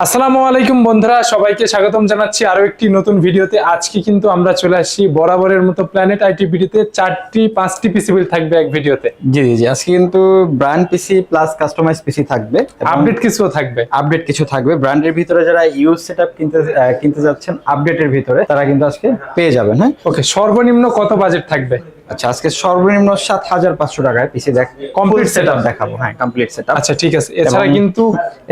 আসসালামু আলাইকুম বন্ধুরা সবাইকে স্বাগতম জানাচ্ছি আরও একটি নতুন ভিডিওতে। আজকে কিন্তু আমরা চলে আসছি বরাবরের মতো প্ল্যানেট আইটি ভিডিওতে চারটি পাঁচটি পিসি বিল থাকবে এক ভিডিওতে। জি জি জি আজকে কিন্তু brand PC plus customize PC থাকবে আপডেট কিছু থাকবে। আপডেট কিছু থাকবে। ব্র্যান্ডের ভিতরে যারা ইউজ সেটআপ কিনতে কিনতে যাচ্ছেন আপডেটের ভিতরে তারা কিন্তু আজকে পেয়ে যাবেন হ্যাঁ? ওকে সর্বনিম্ন কত বাজেট থাকবে? আচ্ছা আজকে সর্বনিম্ন সাত হাজার পাঁচশো টাকায় পিসি দেখ কমপ্লিট সেটআপ। দেখাবো। হ্যাঁ কমপ্লিট সেটআপ আচ্ছা ঠিক আছে। এছাড়া কিন্তু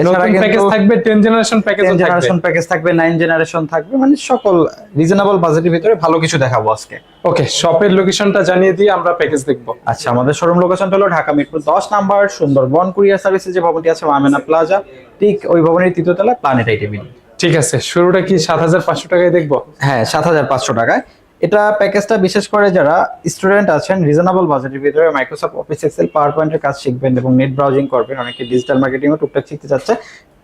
নতুন প্যাকেজ থাকবে 10 জেনারেশন প্যাকেজ থাকবে। জেনারেশন প্যাকেজ থাকবে নাইন জেনারেশন থাকবে মানে সকল রিজনেবল বাজেটের ভিতরে ভালো কিছু দেখাবো আজকে। ওকে শপের লোকেশনটা জানিয়ে দিয়ে আমরা প্যাকেজ দেখব। আচ্ছা আমাদের শোরুম লোকেশনটা হলো ঢাকা মিরপুর দশ নাম্বার সুন্দরবন কুরিয়ার সার্ভিসে যে ভবনটি আছে মামেনা প্লাজা ঠিক ওই ভবনের তৃতীয় তলায় প্ল্যানেট আইটিভি ঠিক আছে শুরুটা কি 7500 টাকায় দেখব? হ্যাঁ সাত হাজার পাঁচশো টাকায়। এটা প্যাকেজটা বিশেষ করে যারা স্টুডেন্ট আছেন রিজনেবল বাজেটের ভিতরে মাইক্রোসফট অফিস এক্সেল পাওয়ার পয়েন্টের কাজ শিখবেন এবং নেট ব্রাউজিং করবেন। অনেকে ডিজিটাল মার্কেটিংও টুকটাক শিখতে চাচ্ছে।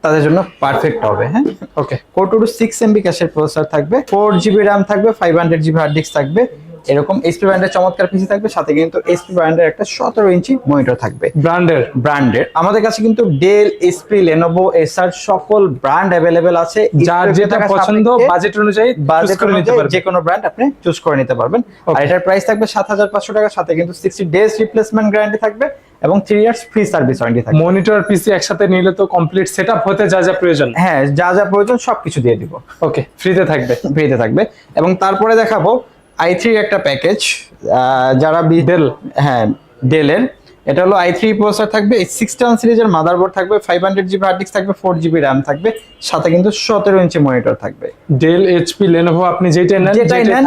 তাদের জন্য পারফেক্ট হবে হ্যাঁ? Okay four two six MB ক্যাশের প্রসেসর থাকবে ফোর জিবি র্যাম থাকবে five hundred GB hard disk থাকবে। এরকম এসপি ব্র্যান্ডের চমৎকার পিসি থাকবে সাথে কিন্তু এইচপি ব্র্যান্ডের একটা সতেরো ইঞ্চি মনিটর থাকবে। ব্র্যান্ডের ব্র্যান্ডের আমাদের কাছে কিন্তু ডেল এসপি লেনোভো এসার সকল ব্র্যান্ড অ্যাভেলেবেল আছে। যার যেটা পছন্দ বাজেট অনুযায়ী বাজেট করে নিতে পারবে। যে কোনো ব্র্যান্ড আপনি চুজ করে নিতে পারবেন। আর এটার প্রাইস থাকবে সাত হাজার পাঁচশো টাকা সাথে কিন্তু সিক্সটি ডেজ রিপ্লেসমেন্ট গ্যারান্টি থাকবে এবং three years free service warranty থাকবে। মনিটর পিসি একসাথে নিলে তো কমপ্লিট সেটআপ হতে যা যা প্রয়োজন। হ্যাঁ যা যা প্রয়োজন সবকিছু দিয়ে দিব। ওকে ফ্রিতে থাকবে। ফ্রিতে থাকবে। এবং তারপরে দেখাবো আই থ্রি একটা প্যাকেজ যারা Dell। হ্যাঁ ডেলের এটা হলো আই থ্রি প্রসেসর থাকবে সিক্সটি ওয়ান সিরিজের মাদারবোর্ড থাকবে five hundred GB hard disk থাকবে ফোর জিবি র্যাম থাকবে সাথে কিন্তু সতেরো ইঞ্চি মনিটর থাকবে। ডেল এইচপি লেনোভো আপনি যেটা নেন যেটাই নেন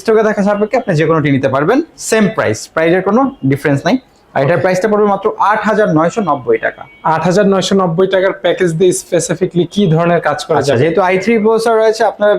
স্টকে দেখা সাপেক্ষে আপনি যে কোনোটি নিতে পারবেন সেম প্রাইস প্রাইজের কোনো ডিফারেন্স নাই। আর এটার প্রাইসটা পড়বে মাত্র আট হাজার নয়শো নব্বই টাকা। আট হাজার নয়শো নব্বই টাকার প্যাকেজ দিয়ে স্পেসিফিকলি কি ধরনের কাজ করা আচ্ছা যাবে? যেহেতু আই থ্রি প্রসেসর রয়েছে আপনার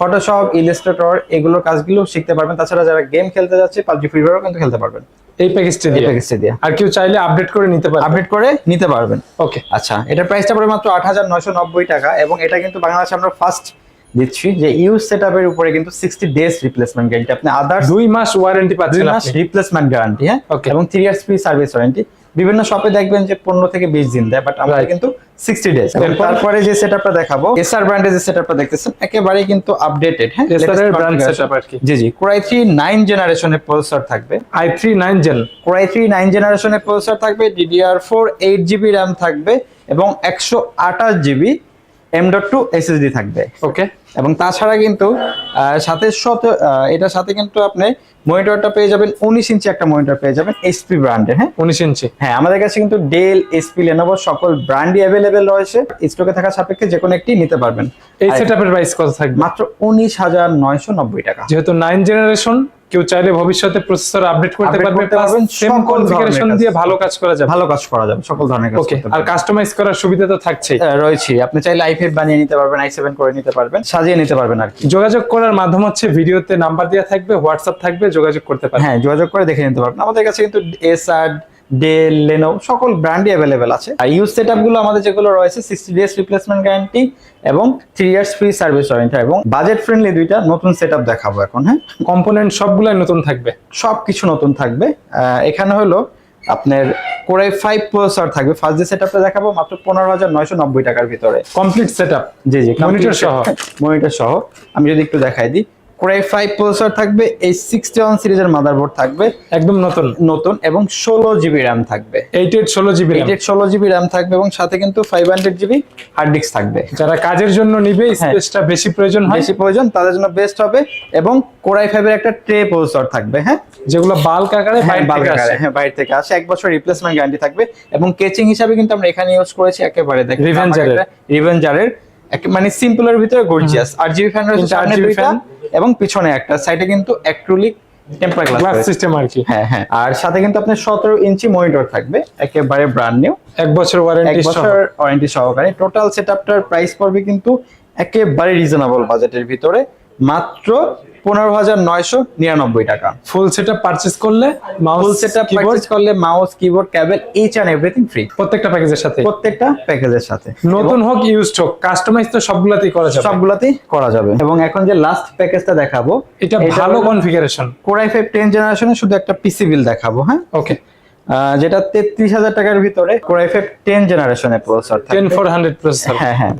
ফটোশপ ইলাস্ট্রেটর এগুলোর কাজগুলো শিখতে পারবেন। তাছাড়া যারা গেম খেলতে যাচ্ছে পাবজি ফ্রি ফায়ারও কিন্তু খেলতে পারবেন। এই প্যাকেজটি দিয়ে প্যাকেজটা দিয়ে আর কেউ চাইলে আপডেট করে নিতে পারবে আপডেট করে নিতে পারবেন। ওকে আচ্ছা এটার প্রাইসটা পড়বে মাত্র আট হাজার নয়শো নব্বই টাকা এবং এটা কিন্তু বাংলাদেশে আমরা ফার্স্ট দিচ্ছি যে ইউজ সেট আপের উপরে কিন্তু সিক্সটি ডেজ রিপ্লেসমেন্ট গ্যারান্টি আপনি আদার্স দুই মাস ওয়ারেন্টি দুই পাচ্ছেন মাস রিপ্লেসমেন্ট গ্যারান্টি হ্যাঁ? Okay. এবং three years free service warranty বিভিন্ন শপে দেখবেন যে পনেরো থেকে বিশ দিন দেয় বাট আমরা কিন্তু সিক্সটি ডেজ? তারপরে যে সেটআপটা দেখাবো এসআর ব্র্যান্ডের যে সেটআপটা দেখতেছেন একেবারেই কিন্তু আপডেটেড হ্যাঁ? জি জি। কোরাই থ্রি নাইন জেনারেশনের প্রসেসর থাকবে। I three nine gen core i three nine জেনারেশনের প্রসেসর থাকবে DDR four eight GB RAM থাকবে এবং একশো আঠাশ GB M dot two SSD থাকবে। ওকে এবং তাছাড়া কিন্তু সাথে শত এটার সাথে কিন্তু আপনি মনিটরটা পেয়ে যাবেন উনিশ ইঞ্চি একটা মনিটর পেয়ে যাবেন এইচপি ব্র্যান্ডের হ্যাঁ? উনিশ ইঞ্চি। হ্যাঁ আমাদের কাছে কিন্তু ডেল এসপি লেনোভো সকল ব্র্যান্ডই অ্যাভেলেবেল রয়েছে। স্টকে থাকা সাপেক্ষে যে কোনো একটি নিতে পারবেন। এই সেটআপের প্রাইস কত থাকবে? মাত্র উনিশ হাজার নয়শো নব্বই টাকা। যেহেতু নাইন জেনারেশন কেউ চাইলে ভবিষ্যতে প্রসেসর আপডেট করতে পারবে প্লাস পারবেন, সেম কনফিগারেশন দিয়ে ভালো কাজ করা যাবে। ভালো কাজ করা যাবে সকল ধরনের কাজ আর কাস্টমাইজ করার সুবিধা তো থাকছেই। রয়েছে। আপনি চাইলে i5 বানিয়ে নিতে পারবেন আই সেভেন করে নিতে পারবেন সাজিয়ে নিতে পারবেন আর কি। যোগাযোগ করার মাধ্যম হচ্ছে ভিডিওতে নাম্বার দেওয়া থাকবে হোয়াটসঅ্যাপ থাকবে যোগাযোগ করতে পারবেন। হ্যাঁ যোগাযোগ করে দেখে নিতে পারবেন। আমাদের কাছে কিন্তু এসআর ডেল লেনো সকল ব্র্যান্ডই অ্যাভেলেবেল আছে। আর ইউজ সেট আমাদের যেগুলো রয়েছে সিক্সটি ডেজ রিপ্লেসমেন্ট গ্যারান্টি এবং three years free service warranty এবং বাজেট ফ্রেন্ডলি দুইটা নতুন সেট দেখাবো এখন হ্যাঁ? কম্পোনেন্ট সবগুলাই নতুন থাকবে। সব কিছু নতুন থাকবে। এখানে হলো আপনার কোরাই ফাইভ প্রসেসর থাকবে। ফার্স্ট যে সেট দেখাবো মাত্র পনেরো হাজার নয়শো নব্বই টাকার ভিতরে। কমপ্লিট সেটআপ জি জি Monitor সহ। মনিটর সহ। আমি যদি একটু দেখাই দিই। কোরাই ফাইভ প্রসেসর থাকবে এই সিক্সটি ওয়ান সিরিজের মাদারবোর্ড থাকবে। একদম নতুন। নতুন এবং ষোলো জিবি র্যাম থাকবে। এইট এইট ষোলো জিবি এইট ষোলো জিবি র্যাম থাকবে এবং সাথে কিন্তু five hundred GB hard disk থাকবে। যারা কাজের জন্য নিবে স্পেসটা বেশি প্রয়োজন হয়। বেশি প্রয়োজন তাদের জন্য বেস্ট হবে এবং কোরাই ফাইভের একটা ট্রে প্রসেসর থাকবে হ্যাঁ? যেগুলো বাল্ক আকারে হ্যাঁ, বাইরে থেকে আকারে, আসে। হ্যাঁ বাইরে থেকে আসে। এক বছর রিপ্লেসমেন্ট গ্যারান্টি থাকবে এবং কেচিং হিসাবে কিন্তু আমরা এখানে ইউজ করেছি একেবারে দেখেন। এর। রিভেঞ্জারের মানে সিম্পলের ভিতরে গর্জিয়াস আর জিবি ফ্যান রয়েছে তিনটা সামনে RGB দুইটা। fan। এবং পিছনে একটা সাইডে কিন্তু অ্যাক্রিলিক টেম্পার গ্লাস সিস্টেম আর কি। হ্যাঁ হ্যাঁ। আর সাথে কিন্তু আপনার সতেরো ইঞ্চি মনিটর থাকবে একেবারে ব্র্যান্ড নিউ এক বছর এক ওয়ারেন্টি সহ। বছর ওয়ারেন্টি সহকারে। টোটাল সেটআপটার প্রাইস পড়বে কিন্তু একেবারে রিজনেবল বাজেটের ভিতরে। মাত্র পনেরো হাজার নয়শো নিরানব্বই টাকা। ফুল সেটআপ পারচেজ করলে ফুল সেটআপ পারচেজ করলে mouse keyboard cable each and everything free প্রত্যেকটা প্যাকেজের সাথে? প্রত্যেকটা প্যাকেজের সাথে। নতুন হোক ইউজড হোক কাস্টমাইজ তো সবগুলাতেই করা যাবে। সবগুলাতেই করা যাবে। এবং এখন যে লাস্ট প্যাকেজটা দেখাবো এটা ভালো কনফিগারেশন কোরাই ফাইভ টেন জেনারেশনে শুধু একটা পিসি বিল দেখাবো হ্যাঁ? ওকে যেটা তেত্রিশ হাজার টাকার ভিতরে কোর এফ টেন জেনারেশনের processor ten four hundred processor হ্যাঁ হ্যাঁ।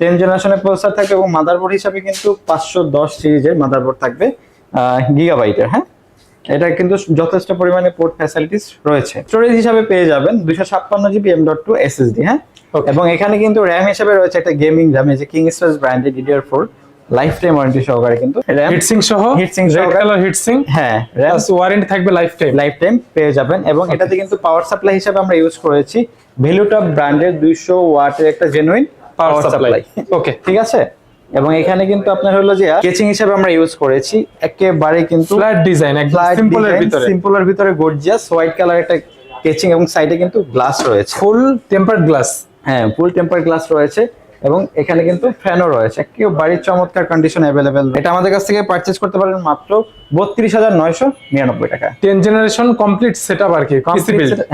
টেন জেনারেশনের প্রসেসর থাকবে এবং মাদারবোর্ড হিসাবে কিন্তু পাঁচশো দশ সিরিজের মাদারবোর্ড থাকবে গিগাবাইটের হ্যাঁ? এটা কিন্তু যথেষ্ট পরিমাণে পোর্ট ফ্যাসিলিটিস রয়েছে। স্টোরেজ হিসাবে পেয়ে যাবেন দুশো ছাপ্পান্ন GB M dot two SSD হ্যাঁ? এবং এখানে কিন্তু র্যাম হিসেবে রয়েছে একটা গেমিং র্যাম যে কিং স্পেস ব্র্যান্ডের DDR four lifetime warranty সহকারে কিন্তু র্যাম হিটসিং সহ? রেড সহকারে। হিটসিং হ্যাঁ র্যাম প্লাস ওয়ারেন্টি থাকবে লাইফ টাইম লাইফ টাইম পেয়ে যাবেন এবং এটাতে কিন্তু পাওয়ার সাপ্লাই হিসাবে আমরা ইউজ করেছি ভ্যালুটপ ব্র্যান্ডের দুইশো ওয়াটের একটা জেনুইন পাওয়ার সাপ্লাই ওকে ঠিক আছে? এবং এখানে কিন্তু আপনার হলো যে কেচিং হিসেবে আমরা ইউজ করেছি। একেবারে কিন্তু ফ্ল্যাট ডিজাইন একদম সিম্পলের ভিতরে। সিম্পলের ভিতরে গর্জিয়াস হোয়াইট কালার একটা কেচিং এবং সাইডে কিন্তু গ্লাস রয়েছে। ফুল টেম্পার্ড গ্লাস হ্যাঁ ফুল টেম্পার গ্লাস রয়েছে। এবং এখানে কিন্তু ফ্যানও রয়েছে। একেবারে চমৎকার কন্ডিশন অ্যাভেলেবেল এটা আমাদের কাছ থেকে পারচেজ করতে পারেন মাত্র বত্রিশ হাজার নয়শো নিরানব্বই টাকা। টেন জেনারেশন কমপ্লিট সেটআপ আর কি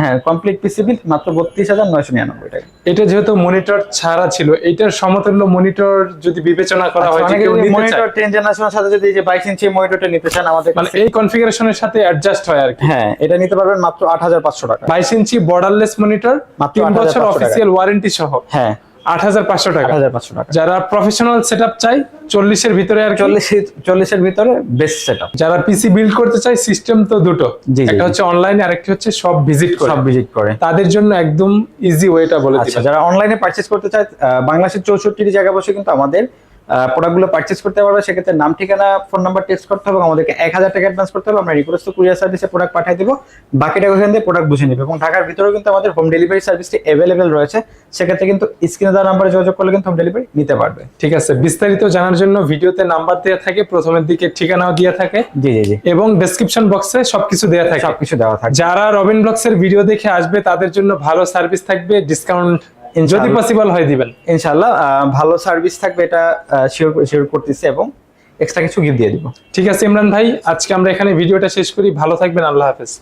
হ্যাঁ কমপ্লিট পিসি বিল মাত্র বত্রিশ হাজার নয়শো নিরানব্বই টাকা। এটা যেহেতু মনিটর ছাড়া ছিল এটার সমতুল্য মনিটর যদি বিবেচনা করা হয় যে অনেকে মনিটর টেন জেনারেশনের সাথে যদি যে বাইশ ইঞ্চি মনিটরটা নিতে চান আমাদের মানে এই কনফিগারেশনের সাথে অ্যাডজাস্ট হয় আর কি। হ্যাঁ এটা নিতে পারবেন মাত্র আট হাজার পাঁচশো টাকা। বাইশ ইঞ্চি বর্ডারলেস মনিটর মাত্র তিন বছর অফিসিয়াল ওয়ারেন্টি সহ। হ্যাঁ। আট হাজার পাঁচশো টাকা। হাজার পাঁচশো টাকা। যারা প্রফেশনাল সেট আপ চাই চল্লিশের ভিতরে আর চল্লিশ চল্লিশের ভিতরে বেস্ট সেট আপ যারা পিসি বিল্ড করতে চায় সিস্টেম তো দুটো। একটা হচ্ছে অনলাইন আর একটা হচ্ছে সব ভিজিট করে। সব ভিজিট করে। তাদের জন্য একদম ইজি ওয়েটা বলে আচ্ছা যারা অনলাইনে পার্চেস করতে চায় বাংলাদেশের চৌষট্টি জায়গা বসে কিন্তু আমাদের প্রোডাক্টগুলো পারচেজ করতে পারবে সেক্ষেত্রে নাম ঠিকানা ফোন নাম্বার টেক্সট করতে হবে আমাদেরকে এক হাজার টাকা অ্যাডভান্স করতে হবে। আমরা রিকোয়েস্ট কুরিয়ার সার্ভিসে প্রোডাক্ট পাঠিয়ে দেবো। বাকি টাকা ওখান থেকে প্রোডাক্ট বুঝে নেবে এবং ঢাকার ভিতরেও কিন্তু আমাদের হোম ডেলিভারি সার্ভিসটি অ্যাভেলেবেল রয়েছে। সেক্ষেত্রে কিন্তু স্ক্রিনে দেওয়া নাম্বারে যোগাযোগ করলে কিন্তু হোম ডেলিভারি নিতে পারবে। ঠিক আছে বিস্তারিত জানার জন্য ভিডিওতে নাম্বার দেওয়া থাকে প্রথমের দিকে ঠিকানাও দেওয়া থাকে। জি জি জি। এবং ডেসক্রিপশন বক্সে সবকিছু দেওয়া থাকে। সবকিছু দেওয়া থাকে। যারা রবিন ব্লগস এর ভিডিও দেখে আসবে তাদের জন্য ভালো সার্ভিস থাকবে ডিসকাউন্ট যদি পসিবল হয় দিবেন। ইনশাআল্লাহ ভালো সার্ভিস থাকবে এটা শিওর শিওর করতেছি এবং এক্সট্রা কিছু গিফট দিয়ে দিব। ঠিক আছে ইমরান ভাই আজকে আমরা এখানে ভিডিওটা শেষ করি। ভালো থাকবেন আল্লাহ হাফেজ।